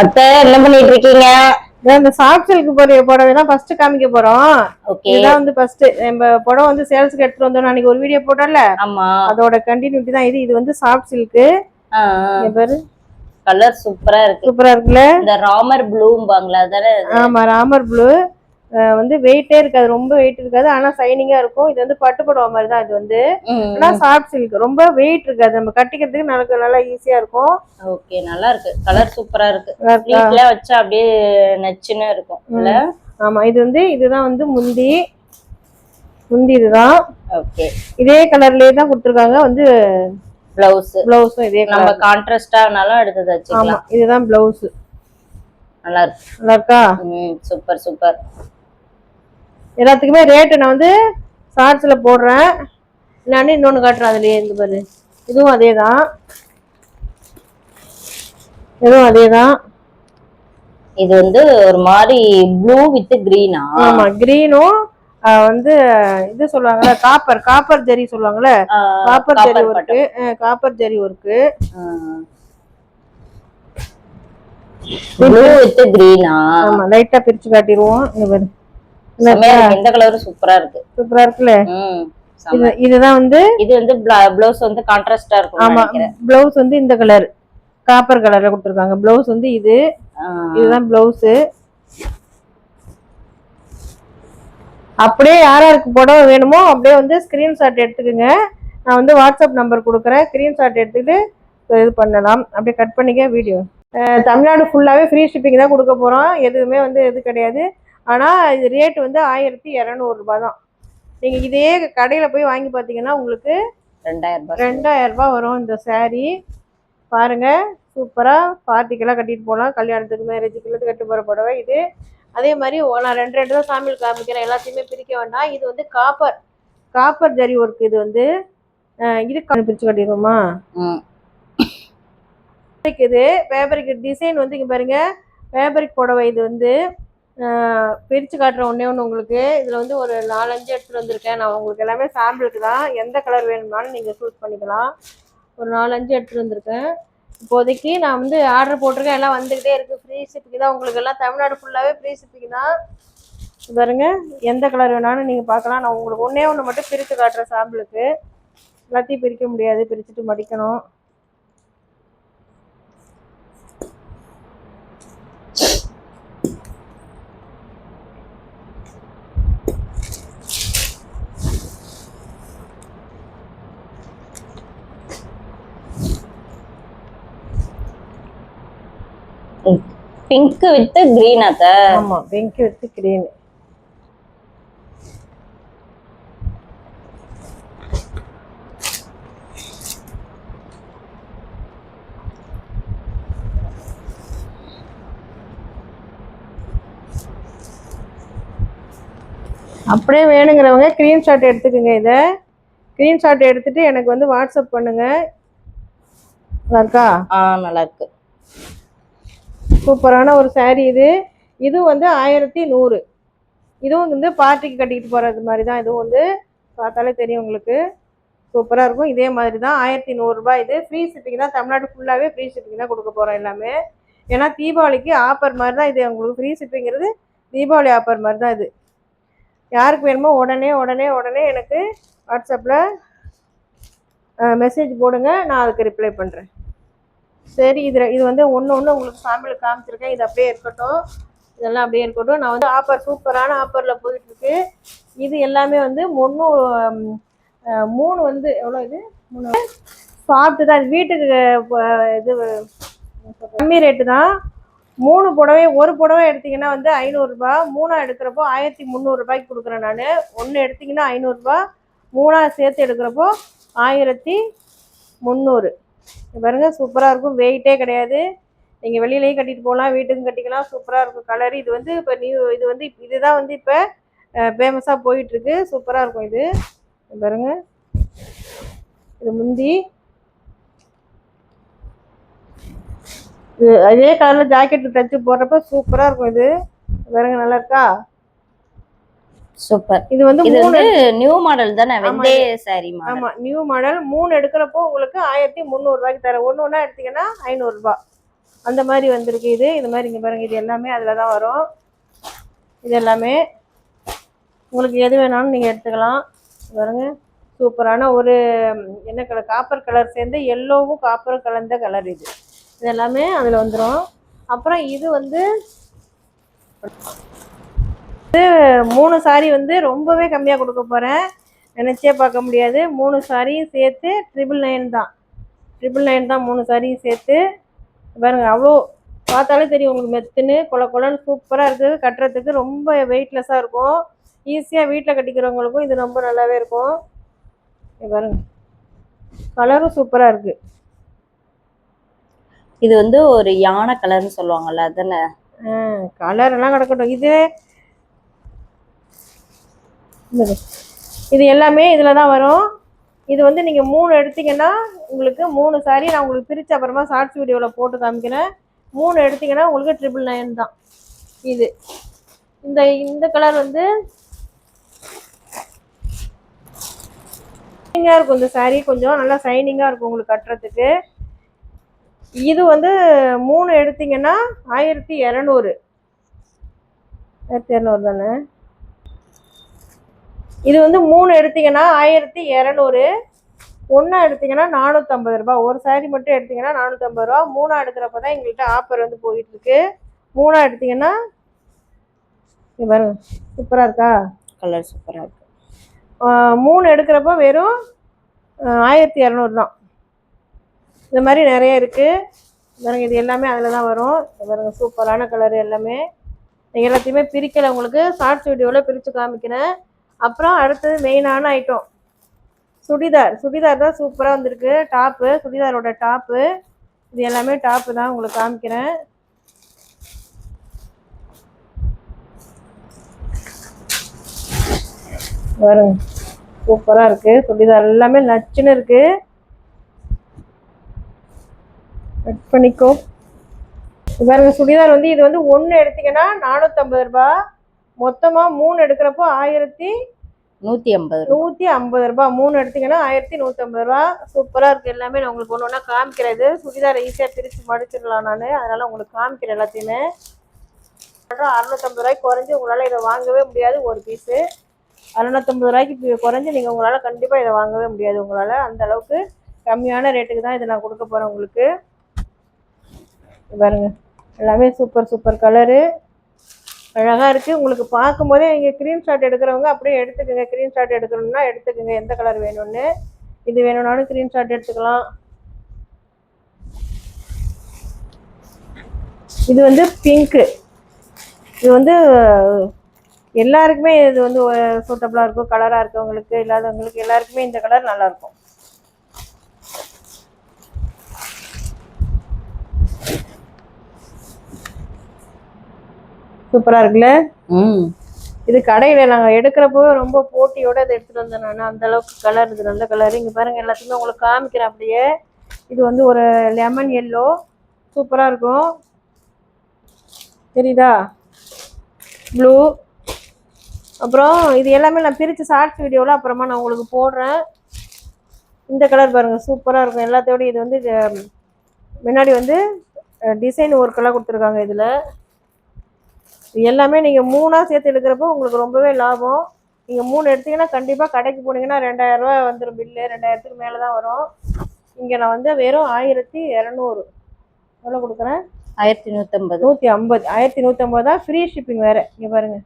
அத்தை என்ன பண்ணிட்டு இருக்கீங்க இந்த சாஃப்ட் சில்க் போற புடவை தான் ஃபர்ஸ்ட் காமிக்க போறோம். ஓகே இதுதான் வந்து ஃபர்ஸ்ட் நம்ம புடவை வந்து சேல்ஸ்க்கு எடுத்துட்டு வந்தோம் அன்னைக்கு ஒரு வீடியோ போட்டோம்ல? ஆமா. அதோட கண்டினியூட்டி தான் இது. இது வந்து சாஃப்ட் சில்க் பாரு. கலர் சூப்பரா இருக்கு. சூப்பரா இருக்குல்ல? இந்த ராமர் ப்ளூம்பாங்களா அதானே? ஆமா ராமர் ப்ளூ வந்து வெயிட்டே இருக்காது ரொம்ப வெயிட் இருக்காது. ஆனா சைனிங்கா இருக்கும். இது வந்து பட்டு புடவை மாதிரி தான் இது வந்து. ஆனா சாஃப்ட் சில்க் ரொம்ப வெயிட் இருக்காது. நம்ம கட்டிக்கிறதுக்கு நல்லா நல்லா ஈஸியா இருக்கும். ஓகே நல்லா இருக்கு. கலர் சூப்பரா இருக்கு? வீட்ல வச்சா அப்படியே நச்சுன்னு இருக்கும் இல்ல? ஆமா இது வந்து இதுதான் வந்து முந்தி. முந்தி இதுதான். ஓகே இதே கலர்லயே தான் கொடுத்துருக்காங்க. வந்து பிளவுஸ் பிளவுஸும் இதே நம்ம கான்ட்ராஸ்டானாலும் எடுத்து தச்சுக்கலாம் இதுதான் பிளவுஸ் நல்லா இருக்கு. நல்லா இருக்கா? சூப்பர் சூப்பர் எல்லாத்துக்குமே ரேட்டு நான் வந்து ஷார்ட்ஸ்ல போடுறேன். நான் இன்னொன்னு காட்டுறேன் அதுலயே இருந்து பாரு. இதுவும் அதே தான் இதுவும் அதே தான் இது வந்து ஒரு மாதிரி ப்ளூ வித் கிரீனா ஆமா கிரீனும் வந்து இது சொல்லுவாங்கல்ல காப்பர் காப்பர் ஜெரி சொல்லுவாங்கல்ல? Copper zari work copper zari work blue with கிரீனா ஆமா லைட்டா பிரிச்சு காட்டிடுவோம். பாரு. இந்த கலரும் சூப்பரா இருக்கு. சூப்பரா இருக்குல்ல? இதுதான் வந்து இது வந்து பிளவுஸ் வந்து கான்ட்ராஸ்டா இருக்கும் ஆமா பிளவுஸ் வந்து இந்த கலர் காப்பர் கலர்ல கொடுத்துருக்காங்க. பிளவுஸ் வந்து இது. இதுதான் பிளவுஸ் அப்படியே யார் யாருக்கு புடவை வேணுமோ அப்படியே வந்து ஸ்கிரீன்ஷாட் எடுத்துக்கோங்க. நான் வந்து வாட்ஸ்அப் நம்பர் கொடுக்குறேன். ஸ்கிரீன்ஷாட் எடுத்துக்கிட்டு இது பண்ணலாம். அப்படியே கட் பண்ணிக்க வீடியோ தமிழ்நாடு ஃபுல்லாகவே ஃப்ரீ ஷிப்பிங் தான் கொடுக்க போகிறோம் எதுவுமே வந்து இது கிடையாது. ஆனால் இது ரேட் வந்து ஆயிரத்தி இரநூறுபா தான். நீங்கள் இதே கடையில் போய் வாங்கி பார்த்தீங்கன்னா உங்களுக்கு ரெண்டாயிரம் ரூபாய் வரும் இந்த saree. பாருங்க சூப்பரா பார்ட்டிக்கெல்லாம் கட்டிட்டு போகலாம் கல்யாணத்துக்கு மேரேஜுக்கு கட்டு போகிற புடவை இது. அதே மாதிரி நான் ரெண்டு ரெண்டு தான் சாமியில் காமிக்கிறேன். எல்லாத்தையுமே பிரிக்க வேண்டாம். இது வந்து காப்பர் காப்பர் ஜரி ஒர்க் இது வந்து இது பிரிச்சு கட்டிடுவோமா. இது ஃபேப்ரிக் டிசைன் வந்து இங்கே பாருங்க. ஃபேப்ரிக் புடவை இது வந்து பிரித்து காட்டுற ஒன்றே ஒன்று உங்களுக்கு. இதில் வந்து ஒரு நாலஞ்சு எடுத்துகிட்டு வந்திருக்கேன். நான் உங்களுக்கு எல்லாமே சாம்பிளுக்கு தான் எந்த கலர் வேணும்னாலும் நீங்கள் சூஸ் பண்ணிக்கலாம். ஒரு நாலஞ்சு எடுத்துகிட்டு வந்திருக்கேன். இப்போதைக்கு நான் வந்து ஆர்டர் போட்டிருக்கேன். எல்லாம் வந்துக்கிட்டே இருக்குது ஃப்ரீ ஷிப்பிங் தான். உங்களுக்கு எல்லாம் தமிழ்நாடு ஃபுல்லாகவே ஃப்ரீ ஷிப்பிங் தான். பாருங்க எந்த கலர் வேணாலும் நீங்கள் பார்க்கலாம். நான் உங்களுக்கு ஒன்றே ஒன்று மட்டும் பிரித்து காட்டுறேன் சாம்பிளுக்கு எல்லாத்தையும் பிரிக்க முடியாது. பிரிச்சுட்டு மடிக்கணும். பிங்க் வித் கிரீன் அத்த ஆமாம் பிங்க் வித்து கிரீன் அப்படியே வேணுங்கிறவங்க ஸ்க்ரீன்ஷாட் எடுத்துக்கோங்க இதை. ஸ்க்ரீன்ஷாட் எடுத்துட்டு எனக்கு வந்து வாட்ஸ்அப் பண்ணுங்க. நல்லா இருக்கா? ஆ நல்லா இருக்கு. சூப்பரான ஒரு சேரீ இது. இது வந்து ஆயிரத்தி நூறு. இதுவும் வந்து பார்ட்டிக்கு கட்டிக்கிட்டு போகிறது மாதிரி தான் இதுவும் வந்து பார்த்தாலே தெரியும் உங்களுக்கு. சூப்பராக இருக்கும். இதே மாதிரி தான் ஆயிரத்தி நூறுரூபா இது. ஃப்ரீ ஷிப்பிங் தான். தமிழ்நாடு ஃபுல்லாகவே ஃப்ரீ ஷிப்பிங் தான் கொடுக்க போகிறோம் எல்லாமே. ஏன்னா தீபாவளிக்கு ஆஃபர் மாதிரி தான் இது. உங்களுக்கு ஃப்ரீ ஷிப்பிங்கிறது தீபாவளி ஆஃபர் மாதிரி தான் இது. யாருக்கு வேணுமோ உடனே உடனே உடனே எனக்கு வாட்ஸ்அப்பில் மெசேஜ் போடுங்க. நான் அதுக்கு ரிப்ளை பண்ணுறேன் சரி இதில் இது வந்து ஒன்று ஒன்று உங்களுக்கு சாம்பிள் காமிச்சிருக்கேன். இது அப்படியே இருக்கட்டும். இதெல்லாம் அப்படியே இருக்கட்டும். நான் வந்து ஆஃபர் சூப்பரான ஆஃபரில் போயிட்டுருக்கு. இது எல்லாமே வந்து முந்நூறு மூணு வந்து எவ்வளோ இது? மூணு. சாப்பிட்டு தான் வீட்டுக்கு இது கம்மி ரேட்டு தான். மூணு புடவை ஒரு புடவை எடுத்தீங்கன்னா வந்து ஐநூறுரூபா மூணாக எடுக்கிறப்போ ஆயிரத்தி முந்நூறுரூபாய்க்கு கொடுக்குறேன் நான். ஒன்று எடுத்தீங்கன்னா ஐநூறுரூபா மூணாக சேர்த்து எடுக்கிறப்போ ஆயிரத்தி முந்நூறு. பாருங்கள் சூப்பராக இருக்கும். வெயிட்டே கிடையாது. நீங்கள் வெளியிலையும் கட்டிட்டு போகலாம் வீட்டுக்கும் கட்டிக்கலாம். சூப்பராக இருக்கும். கலர் இது வந்து இப்போ நியூ இது வந்து இப்ப- இதுதான் வந்து இப்போ ஃபேமஸாக போயிட்டுருக்கு. சூப்பராக இருக்கும் இது. பாருங்க. இது முந்தி. இது அதே கலரில் ஜாக்கெட்டு தச்சு போடுறப்ப சூப்பராக இருக்கும் இது. பாருங்க நல்லா இருக்கா? சூப்பர். இது வந்து இது வந்து நியூ மாடல் தானே? வெந்தே சாரி ஆமா நியூ மாடல் மூணு எடுக்கிறப்போ உங்களுக்கு ஆயிரத்தி முந்நூறுரூவாய்க்கு தரேன். ஒன்று ஒன்றா எடுத்தீங்கன்னா ஐநூறுரூபா அந்த மாதிரி வந்திருக்கு இது. இது மாதிரி இங்கே பாருங்க இது எல்லாமே அதில் தான் வரும். இது எல்லாமே. உங்களுக்கு எது வேணாலும் நீங்கள் எடுத்துக்கலாம். பாருங்க சூப்பரான ஒரு என்ன கலர் காப்பர் கலர் சேர்ந்து எல்லோவும் காப்பரும் கலந்த கலர் இது. இது எல்லாமே அதில் வந்துடும் அப்புறம் இது வந்து இது மூணு சாரி வந்து ரொம்பவே கம்மியாக கொடுக்க போகிறேன் நினச்சே பார்க்க முடியாது. மூணு சாரியும் சேர்த்து ட்ரிபிள் நைன் தான். ட்ரிபிள் நைன் தான் மூணு சாரியும் சேர்த்து. பாருங்க அவ்வளோ பார்த்தாலே தெரியும் உங்களுக்கு மெத்துன்னு. கொல கொலன்னு சூப்பராக இருக்குது. கட்டுறதுக்கு ரொம்ப வெயிட்லெஸ்ஸாக இருக்கும். ஈஸியாக வீட்டில் கட்டிக்கிறவங்களுக்கும் இது ரொம்ப நல்லாவே இருக்கும். இங்க பாருங்க. கலரும் சூப்பராக இருக்குது இது வந்து ஒரு யானை கலர்னு சொல்லுவாங்கல்ல அதானே கலர் எல்லாம் கிடக்கட்டும். இது இது எல்லாமே இதில் தான் வரும். இது வந்து நீங்கள் மூணு எடுத்தீங்கன்னா உங்களுக்கு மூணு சாரி நான் உங்களுக்கு பிரித்து அப்புறமா ஷார்ட்ஸ் வீடியோவில் போட்டு காமிக்கிறேன். மூணு எடுத்தீங்கன்னா உங்களுக்கு ட்ரிபிள் நைன் தான். இது. இந்த இந்த கலர் வந்து ஷைனிங்காக இருக்கும் இந்த சாரீ கொஞ்சம் நல்லா ஷைனிங்காக இருக்கும் உங்களுக்கு கட்டுறதுக்கு. இது வந்து மூணு எடுத்தீங்கன்னா ஆயிரத்தி இரநூறு. ஆயிரத்தி இரநூறு தானே? இது வந்து மூணு எடுத்தீங்கன்னா ஆயிரத்தி இரநூறு ஒன்றா எடுத்தீங்கன்னா நானூற்றம்பது ரூபா ஒரு saree மட்டும் எடுத்தீங்கன்னா நானூற்றம்பது ரூபா மூணா எடுக்கிறப்ப தான் எங்கள்கிட்ட ஆஃபர் வந்து போயிட்டு இருக்கு மூணா எடுத்தீங்கன்னா பாருங்க சூப்பராக இருக்கா? கலர் சூப்பரா இருக்கு. மூணு எடுக்கிறப்ப வெறும் ஆயிரத்தி இரநூறு தான். இந்த மாதிரி நிறைய இருக்குது பாருங்க இது எல்லாமே அதில் தான் வரும். பாருங்க சூப்பரான கலர் எல்லாமே. எல்லாத்தையுமே பிரிக்கலை உங்களுக்கு. ஷார்ட்ஸ் வீடியோவில் பிரித்து காமிக்கிறேன். அப்புறம் அடுத்தது மெயினான ஐட்டம் சுடிதார். சுடிதார் தான் சூப்பராக வந்திருக்கு. டாப்பு சுடிதாரோட டாப்பு இது எல்லாமே டாப்பு தான் உங்களுக்கு காமிக்கிறேன். பாருங்க. சூப்பராக இருக்குது சுடிதார் எல்லாமே நச்சுன்னு இருக்குது கட் பண்ணிக்கோ. இது பாருங்க சுடிதார் வந்து இது வந்து ஒன்று எடுத்தீங்கன்னா நானூற்றம்பது ரூபா மொத்தமாக மூணு எடுக்கிறப்போ ஆயிரத்தி நூத்தி ஐம்பது நூற்றி ஐம்பது ரூபா. மூணு எடுத்தீங்கன்னா ஆயிரத்தி நூற்றம்பது ரூபா. சூப்பராக இருக்குது எல்லாமே நான் உங்களுக்கு ஒன்று ஒன்றா காமிக்கிறது. சுடிதாரை ஈஸியாக பிரித்து மடிச்சிடலாம் நான். அதனால் உங்களுக்கு காமிக்கிறேன் எல்லாத்தையுமே. அறநூற்றம்பது ரூபாய்க்கு குறைஞ்சி உங்களால் இதை வாங்கவே முடியாது ஒரு பீஸு அறநூற்றம்பது ரூபாய்க்கு குறைஞ்சி நீங்கள் உங்களால் கண்டிப்பாக இதை வாங்கவே முடியாது உங்களால். அந்த அளவுக்கு கம்மியான ரேட்டுக்கு தான் இதை நான் கொடுக்க போகிறேன் உங்களுக்கு. இது பாருங்க. எல்லாமே சூப்பர் சூப்பர் கலரு அழகாக இருக்குது உங்களுக்கு பார்க்கும்போதே நீங்கள் ஸ்க்ரீன்ஷாட் எடுக்கிறவங்க அப்படியே எடுத்துக்கோங்க. ஸ்க்ரீன்ஷாட் எடுக்கணும்னா எடுத்துக்கோங்க. எந்த கலர் வேணும்னு. இது வேணும்னாலும் ஸ்க்ரீன்ஷாட் எடுத்துக்கலாம். இது வந்து பிங்க்கு இது வந்து எல்லாருக்குமே இது வந்து சூட்டபுளாக இருக்கும். கலராக இருக்கவங்களுக்கு இல்லாதவங்களுக்கு எல்லாருக்குமே இந்த கலர் நல்லாயிருக்கும் சூப்பராக இருக்குல்ல? ம். இது கடையில் நாங்கள் எடுக்கிறப்போ ரொம்ப போட்டியோட இதை எடுத்துகிட்டு வந்தேன் நான். அந்த அளவுக்கு கலர் இது நல்ல கலர் இங்கே பாருங்கள் எல்லாத்தையுமே உங்களுக்கு காமிக்கிறேன் அப்படியே இது வந்து ஒரு லெமன் எல்லோ சூப்பராக இருக்கும். தெரியுதா? ப்ளூ அப்புறம் இது எல்லாமே நான் பிரித்து ஷார்ட்ஸ் வீடியோவில் அப்புறமா நான் உங்களுக்கு போடுறேன். இந்த கலர் பாருங்கள் சூப்பராக இருக்கும். எல்லாத்தையோட இது வந்து இது, முன்னாடி வந்து டிசைன் ஒர்க்கெல்லாம் கொடுத்துருக்காங்க இதில். இது எல்லாமே நீங்கள் மூணாக சேர்த்து எடுக்கிறப்போ உங்களுக்கு ரொம்பவே லாபம். நீங்கள் மூணு எடுத்தீங்கன்னா கண்டிப்பாக கடைக்கு போனீங்கன்னா ரெண்டாயிரம் ரூபாய் வந்துடும் பில்லு ரெண்டாயிரத்துக்கு மேலே தான் வரும். இங்கே நான் வந்து வெறும் ஆயிரத்தி இரநூறு. எவ்வளோ கொடுக்குறேன்? ஆயிரத்தி நூத்தம்பது. நூற்றி ஐம்பது. ஆயிரத்தி நூற்றம்பது தான் ஃப்ரீ ஷிப்பிங் வேறு. இங்கே பாருங்கள்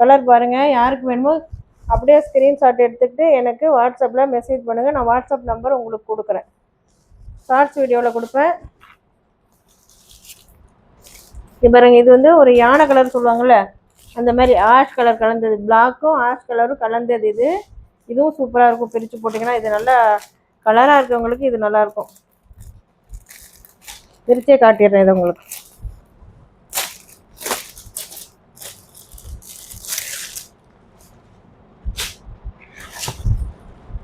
கலர் பாருங்கள் யாருக்கு வேணுமோ அப்படியே ஸ்க்ரீன்ஷாட் எடுத்துக்கிட்டு எனக்கு வாட்ஸ்அப்பில் மெசேஜ் பண்ணுங்கள் நான் வாட்ஸ்அப் நம்பர் உங்களுக்கு கொடுக்குறேன். ஷார்ட்ஸ் வீடியோவில் கொடுப்பேன். இது பாருங்க இது வந்து ஒரு யானை கலர் சொல்லுவாங்கல்ல? அந்த மாதிரி ஆஷ் கலர் கலந்தது. பிளாக்கும் ஆஷ் கலரும் கலந்தது இது. இதுவும் சூப்பராக இருக்கும். பிரித்து போட்டிங்கன்னா இது நல்லா கலராக இருக்கவங்களுக்கு இது நல்லாயிருக்கும் பிரித்தே பிரிச்சே காட்டிடுறேன் இது உங்களுக்கு.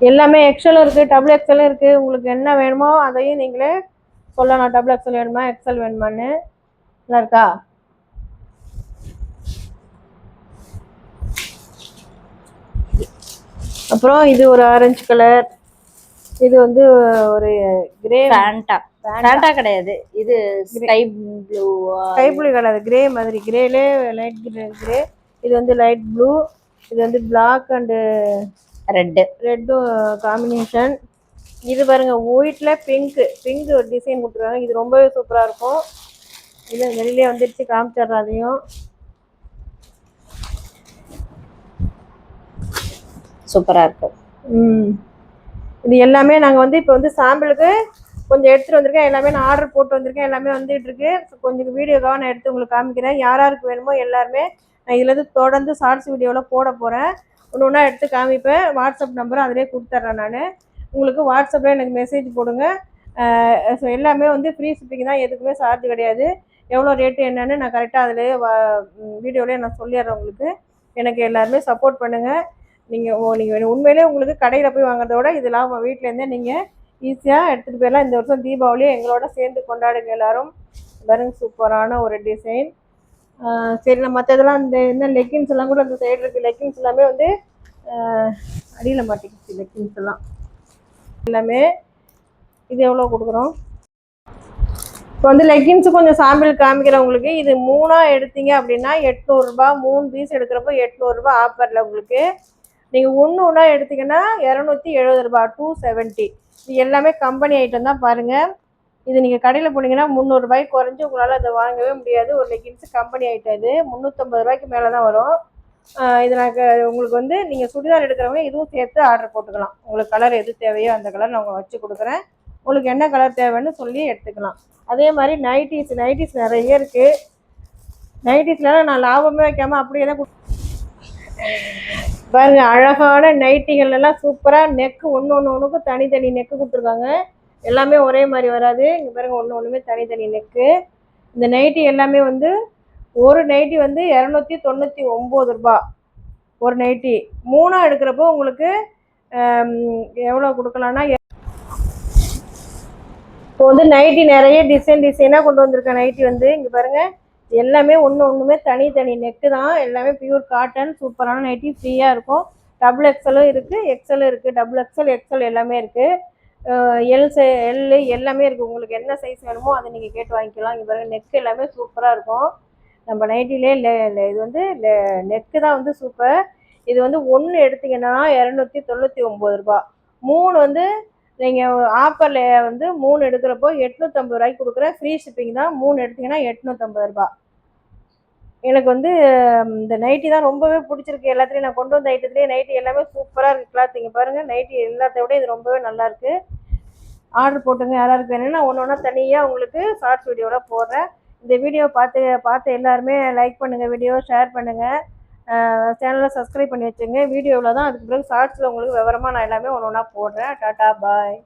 எல்லாமே எக்ஸலும் இருக்குது டபுள் எக்ஸலும் இருக்குது உங்களுக்கு என்ன வேணுமோ அதையும் நீங்களே சொல்லலாம். டபுள் எக்ஸல் வேணுமா? எக்ஸல் வேணுமான்னு. நல்லா இருக்கா? அப்புறம் இது ஒரு ஆரஞ்சு கலர் இது வந்து ஒரு கிரே ஃபேண்டா ஃபேண்டா கிடையாது. இது sky blue sky blue colour grey மாதிரி. கிரேலே லைட் கிரே கிரே இது வந்து லைட் ப்ளூ இது வந்து பிளாக் அண்டு ரெட்டு ரெட்டும் காம்பினேஷன் இது பாருங்க ஒயிட்ல பிங்க் பிங்க் ஒரு டிசைன் கொடுத்துருக்காங்க. இது ரொம்பவே சூப்பரா இருக்கும். இது வெளியிலே வந்துருச்சு காமிச்சிடுறேன் அதையும் சூப்பரா இருக்கு. ம். இது எல்லாமே நாங்கள் வந்து இப்போ வந்து சாம்பிளுக்கு கொஞ்சம் எடுத்துகிட்டு வந்திருக்கேன். எல்லாமே நான் ஆர்டர் போட்டு வந்திருக்கேன். எல்லாமே வந்துட்டு இருக்கு. So, கொஞ்சம் வீடியோக்காக நான் எடுத்து உங்களுக்கு காமிக்கிறேன். யார் யாருக்கு வேணுமோ எல்லாருமே நான் இதுலேருந்து தொடர்ந்து ஷார்ட்ஸ் வீடியோவில் போட போகிறேன் ஒன்று ஒன்றா எடுத்து காமிப்பேன். வாட்ஸ்அப் நம்பர் அதிலே கொடுத்துட்றேன் நான். உங்களுக்கு வாட்ஸ்அப்பில் எனக்கு மெசேஜ் போடுங்க. ஸோ எல்லாமே வந்து ஃப்ரீ ஷிப்பிங் தான். எதுக்குமே சார்ஜ் கிடையாது. எவ்வளோ ரேட்டு என்னன்னு நான் கரெக்டாக அதிலே வீடியோலேயே நான் சொல்லிடுறேன் உங்களுக்கு. எனக்கு எல்லாருமே சப்போர்ட் பண்ணுங்கள் நீங்கள் நீங்கள் உண்மையிலே உங்களுக்கு கடையில் போய் வாங்குறத விட இதெல்லாம் வீட்டிலேருந்தே நீங்கள் ஈஸியாக எடுத்துகிட்டு போயிடலாம். இந்த வருஷம் தீபாவளியை எங்களோட சேர்ந்து கொண்டாடுங்க எல்லோரும். பாருங்க சூப்பரான ஒரு டிசைன் சரி நான் மற்றதெல்லாம் இந்த என்ன லெக்கின்ஸ் எல்லாம் கூட அந்த சைடு இருக்குது லெக்கின்ஸ் எல்லாமே வந்து அடியில் மாட்டிக்கிச்சு லெக்கின்ஸ் எல்லாம். எல்லாமே இது எவ்வளோ கொடுக்குறோம்? இப்போ வந்து லெக்கின்ஸ் கொஞ்சம் சாம்பிள் காமிக்கிறேன் உங்களுக்கு இது மூணாக எடுத்தீங்க அப்படின்னா எட்நூறுரூபா மூணு பீஸ் எடுக்கிறப்போ எட்நூறுரூபா ஆஃபரில் உங்களுக்கு. நீங்கள் ஒன்று ஒன்றா எடுத்தீங்கன்னா இரநூத்தி எழுபது ரூபா டூ செவன்ட்டி இது எல்லாமே கம்பெனி ஐட்டம் தான் பாருங்கள் இது நீங்கள் கடையில் போனீங்கன்னா முந்நூறுரூபாய்க்கு குறைஞ்சி உங்களால் அதை வாங்கவே முடியாது. ஒரு லெகின்ஸ் கம்பெனி ஐட்டம் இது. முந்நூற்றம்பது ரூபாய்க்கு மேலே தான் வரும். இது நான் க- உங்களுக்கு வந்து நீங்கள் சுடிதார் எடுக்கிறவங்க இதுவும் சேர்த்து ஆர்டர் போட்டுக்கலாம். உங்களுக்கு கலர் எது தேவையோ அந்த கலர் நான் உங்களுக்கு வச்சு கொடுக்குறேன். உங்களுக்கு என்ன கலர் தேவைன்னு சொல்லி எடுத்துக்கலாம். அதே மாதிரி நைட்டிஸ் நைட்டிஸ் நிறைய இருக்குது நைட்டிஸ்லாம் நான் லாபமே வைக்காமல் அப்படியே தான் பாருங்க அழகான நைட்டிகள் எல்லாம் சூப்பராக நெக்கு ஒன்று ஒன்று ஒன்றுக்கும் தனித்தனி நெக்கு கொடுத்துருக்காங்க. எல்லாமே ஒரே மாதிரி வராது. இங்கே பாருங்க ஒன்று ஒன்றுமே தனித்தனி நெக்கு இந்த நைட்டி எல்லாமே வந்து ஒரு நைட்டி வந்து இரநூத்தி தொண்ணூற்றி ஒம்பது ரூபா. ஒரு நைட்டி மூணாக எடுக்கிறப்போ உங்களுக்கு எவ்வளோ கொடுக்கலான்னா இப்போ வந்து நைட்டி நிறைய டிசைன் டிசைனாக கொண்டு வந்திருக்கேன் நைட்டி வந்து. இங்கே பாருங்க. எல்லாமே ஒன்று ஒன்றுமே தனித்தனி நெக்கு தான். எல்லாமே பியூர் காட்டன் சூப்பரான நைட்டி ஃப்ரீயாக இருக்கும். டபுள் எக்ஸலும் இருக்குது எக்ஸலும் இருக்குது டபுள் எக்ஸல் எக்ஸல் எல்லாமே இருக்குது எல் சை எல் எல்லாமே இருக்குது உங்களுக்கு என்ன சைஸ் வேணுமோ அதை நீங்கள் கேட்டு வாங்கிக்கலாம். இங்கே பாருங்கள் நெக் எல்லாமே சூப்பராக இருக்கும். நம்ம நைட்டிலே இது வந்து நெக்கு தான் வந்து சூப்பர் இது வந்து ஒன்று எடுத்திங்கன்னா இரநூத்தி தொண்ணூற்றி ஒம்பது ரூபா மூணு வந்து நீங்கள் ஆஃபரில் வந்து மூணு எடுக்கிறப்போ எட்நூற்றம்பது ரூபாய்க்கு கொடுக்குறேன் ஃப்ரீ ஷிப்பிங் தான் மூணு எடுத்தீங்கன்னா எட்நூற்றம்பது ரூபா எனக்கு வந்து இந்த நைட்டி தான் ரொம்பவே பிடிச்சிருக்கு. எல்லாத்துலேயும் நான் கொண்டு வந்த ஐட்டத்துலேயே நைட்டி எல்லாமே சூப்பராக இருக்குது கிளாத் இங்கே பாருங்கள் நைட்டி எல்லாத்த விட இது ரொம்பவே நல்லாயிருக்கு ஆர்டர் போட்டுங்க யாராருக்கு வேணும்னா ஒன்று ஒன்றா தனியாக உங்களுக்கு ஷார்ட்ஸ் வீடியோவில் போடுறேன். இந்த வீடியோ பார்த்து பார்த்து எல்லாருமே லைக் பண்ணுங்கள் வீடியோ ஷேர் பண்ணுங்கள் சேனலை சப்ஸ்கிரைப் பண்ணி வச்சுங்க. வீடியோவில் தான் அதுக்கு பிறகு ஷார்ட்ஸில் உங்களுக்கு விவரமாக நான் எல்லாமே ஒன்று ஒன்றா போடுறேன். Tata bye.